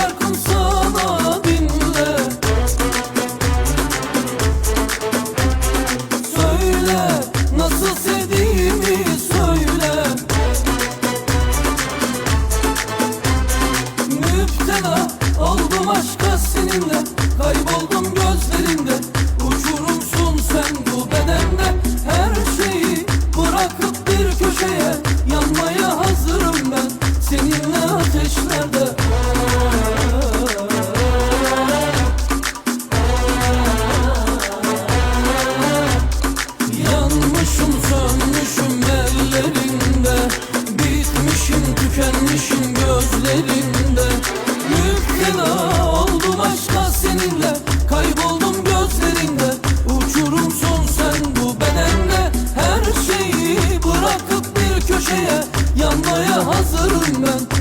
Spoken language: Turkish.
şarkım sana Söyle nasıl sevdiğimi söyle. Müptela oldum aşka Kayboldum gözlerinde Uçurumsun sen bu bedende Her şeyi bırakıp bir köşeye Yanmaya hazırım ben. Seninle ateşlerde Olmuşum sönmüşüm ellerinde. Bitmişim tükenmişim gözlerinde. Müptela oldum aşka seninle. Kayboldum gözlerinde. Uçurum son sen bu bedende Her şeyi bırakıp bir köşeye Yanmaya hazırım ben.